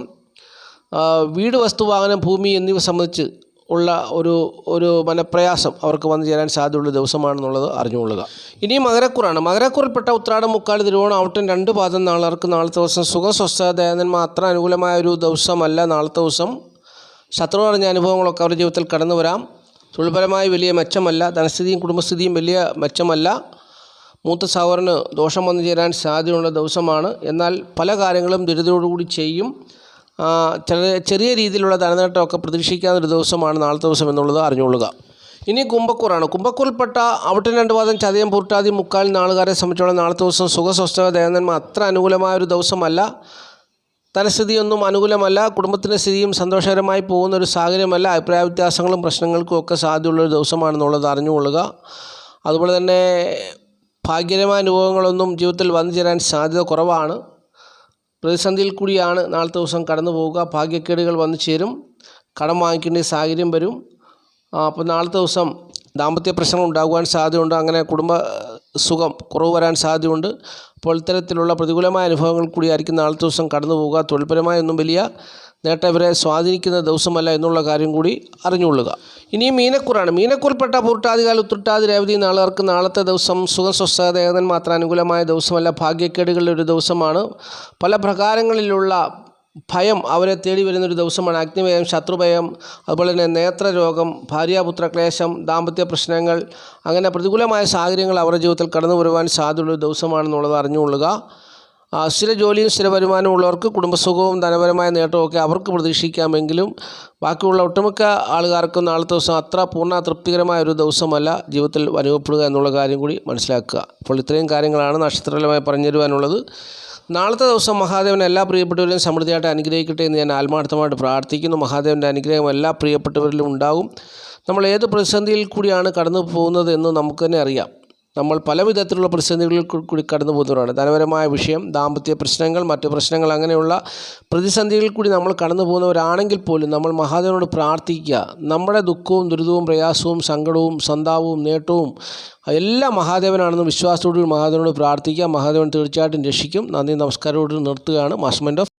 വീട് വസ്തു വാഹനം ഭൂമി എന്നിവ സംബന്ധിച്ച് ഉള്ള ഒരു ഒരു മനപ്രയാസം അവർക്ക് വന്നു ചേരാൻ സാധ്യതയുള്ള ദിവസമാണെന്നുള്ളത് അറിഞ്ഞുകൊള്ളുക. ഇനി മകരക്കുറാണ്. മകരക്കുറിൽപ്പെട്ട ഉത്രാടം മുക്കാൽ തിരുവോണം ഔട്ടൻ രണ്ട് പാദം നാളർക്ക് നാളത്തെ ദിവസം സുഖ സ്വസ്ഥ ദയാനന്മ അത്ര അനുകൂലമായ ഒരു ദിവസമല്ല നാളത്തെ ദിവസം. ശത്രു നിറഞ്ഞ അനുഭവങ്ങളൊക്കെ അവരുടെ ജീവിതത്തിൽ കടന്നു വരാം. തൊഴിൽപരമായി വലിയ മെച്ചമല്ല. ധനസ്ഥിതിയും കുടുംബസ്ഥിതിയും വലിയ മെച്ചമല്ല. മൂത്ത സഹോദരന് ദോഷം വന്നു ചേരാൻ സാധ്യതയുള്ള ദിവസമാണ്. എന്നാൽ പല കാര്യങ്ങളും ദുരിതയോടുകൂടി ചെയ്യും. ചെറിയ രീതിയിലുള്ള ധനനേട്ടമൊക്കെ പ്രതീക്ഷിക്കാവുന്ന ദിവസമാണ് നാളത്തെ ദിവസം എന്നുള്ളത് അറിഞ്ഞുകൊള്ളുക. ഇനി കുംഭക്കൂറാണ്. കുംഭക്കൂറിൽപ്പെട്ട അവിട്ടൻ രണ്ട് വാദം ചതയം പൂർട്ടാതി മുക്കാൽ നാളുകാരെ സംബന്ധിച്ചോളം നാളത്തെ ദിവസം സുഖസ്വസ്ഥ ദേവന്മാർ അത്ര അനുകൂലമായ ഒരു ദിവസമല്ല. ധനസ്ഥിതിയൊന്നും അനുകൂലമല്ല കുടുംബത്തിന്റെ സ്ഥിതിയും സന്തോഷകരമായി പോകുന്ന ഒരു സാഹചര്യമല്ല അഭിപ്രായ വ്യത്യാസങ്ങളും പ്രശ്നങ്ങൾക്കും ഒക്കെ സാധ്യതയുള്ളൊരു ദിവസമാണെന്നുള്ളത് അറിഞ്ഞുകൊള്ളുക. അതുപോലെ തന്നെ ഭാഗ്യകരമായ അനുഭവങ്ങളൊന്നും ജീവിതത്തിൽ വന്നു ചേരാൻ സാധ്യത കുറവാണ്. പ്രതിസന്ധിയിൽ കൂടിയാണ് നാളത്തെ ദിവസം കടന്നു പോവുക ഭാഗ്യക്കേടുകൾ വന്നു ചേരും കടം വാങ്ങിക്കേണ്ട സാഹചര്യം വരും. അപ്പോൾ നാളത്തെ ദിവസം ദാമ്പത്യ പ്രശ്നങ്ങൾ ഉണ്ടാകുവാൻ സാധ്യതയുണ്ട് അങ്ങനെ കുടുംബ സുഖം കുറവ് വരാൻ സാധ്യതയുണ്ട്. അപ്പോൾ ഇത്തരത്തിലുള്ള പ്രതികൂലമായ അനുഭവങ്ങൾ കൂടിയായിരിക്കും നാളത്തെ ദിവസം കടന്നു പോവുക തൊഴിൽപരമായ ഒന്നും വലിയ നേട്ടം ഇവരെ സ്വാധീനിക്കുന്ന ദിവസമല്ല എന്നുള്ള കാര്യം കൂടി അറിഞ്ഞുകൊള്ളുക. ഇനി മീനക്കൂറാണ്. മീനക്കൂർപ്പെട്ട പൂർട്ടാതികാല ഉത്രട്ടാതി രേവതി നാളുകാർക്ക് നാളത്തെ ദിവസം സുഖം സ്വസ്ഥത മാത്രം അനുകൂലമായ ദിവസമല്ല. ഭാഗ്യക്കേടുകളുടെ ഒരു ദിവസമാണ്. പല പ്രകാരങ്ങളിലുള്ള ഭയം അവരെ തേടി വരുന്നൊരു ദിവസമാണ് അഗ്നിഭയം ശത്രുഭയം അതുപോലെ തന്നെ നേത്രരോഗം ഭാര്യാപുത്ര ക്ലേശം ദാമ്പത്യ പ്രശ്നങ്ങൾ അങ്ങനെ പ്രതികൂലമായ സാഹചര്യങ്ങൾ അവരുടെ ജീവിതത്തിൽ കടന്നു വരുവാൻ സാധ്യതയുള്ള ദിവസമാണെന്നുള്ളത് അറിഞ്ഞുകൊള്ളുക. സ്ഥിര ജോലിയും സ്ഥിര വരുമാനവും ഉള്ളവർക്ക് കുടുംബസുഖവും ധനപരമായ നേട്ടവും ഒക്കെ അവർക്ക് പ്രതീക്ഷിക്കാമെങ്കിലും ബാക്കിയുള്ള ഒട്ടുമിക്ക ആളുകാർക്കും നാളത്തെ ദിവസം അത്ര പൂർണ തൃപ്തികരമായ ഒരു ദിവസമല്ല ജീവിതത്തിൽ അനുഭവപ്പെടുക എന്നുള്ള കാര്യം കൂടി മനസ്സിലാക്കുക. അപ്പോൾ ഇത്രയും കാര്യങ്ങളാണ് നക്ഷത്രപരമായി പറഞ്ഞു തരുവാനുള്ളത് നാളത്തെ ദിവസം മഹാദേവൻ എല്ലാ പ്രിയപ്പെട്ടവരെയും സമൃദ്ധിയായിട്ട് അനുഗ്രഹിക്കട്ടെ എന്ന് ഞാൻ ആത്മാർത്ഥമായിട്ട് പ്രാർത്ഥിക്കുന്നു. മഹാദേവന്റെ അനുഗ്രഹം എല്ലാ പ്രിയപ്പെട്ടവരിലും ഉണ്ടാകും. നമ്മൾ ഏത് പ്രതിസന്ധിയിൽ കൂടിയാണ് കടന്നു പോകുന്നത് എന്ന് നമുക്ക് തന്നെ അറിയാം. നമ്മൾ പല വിധത്തിലുള്ള പ്രതിസന്ധികളിൽ കൂടി കടന്നു പോകുന്നവരാണ്. ധനപരമായ വിഷയം ദാമ്പത്യ പ്രശ്നങ്ങൾ മറ്റു പ്രശ്നങ്ങൾ അങ്ങനെയുള്ള പ്രതിസന്ധികളിൽ കൂടി നമ്മൾ കടന്നു പോകുന്നവരാണെങ്കിൽ പോലും നമ്മൾ മഹാദേവനോട് പ്രാർത്ഥിക്കുക. നമ്മുടെ ദുഃഖവും ദുരിതവും പ്രയാസവും സങ്കടവും സന്താപവും നേട്ടവും എല്ലാം മഹാദേവനാണെന്ന് വിശ്വാസത്തോടുകൂടി മഹാദേവനോട് പ്രാർത്ഥിക്കുക. മഹാദേവൻ തീർച്ചയായിട്ടും രക്ഷിക്കും. നന്ദി നമസ്കാരത്തോട് നിർത്തുകയാണ് മാസ്മെന്റ് ഓഫ്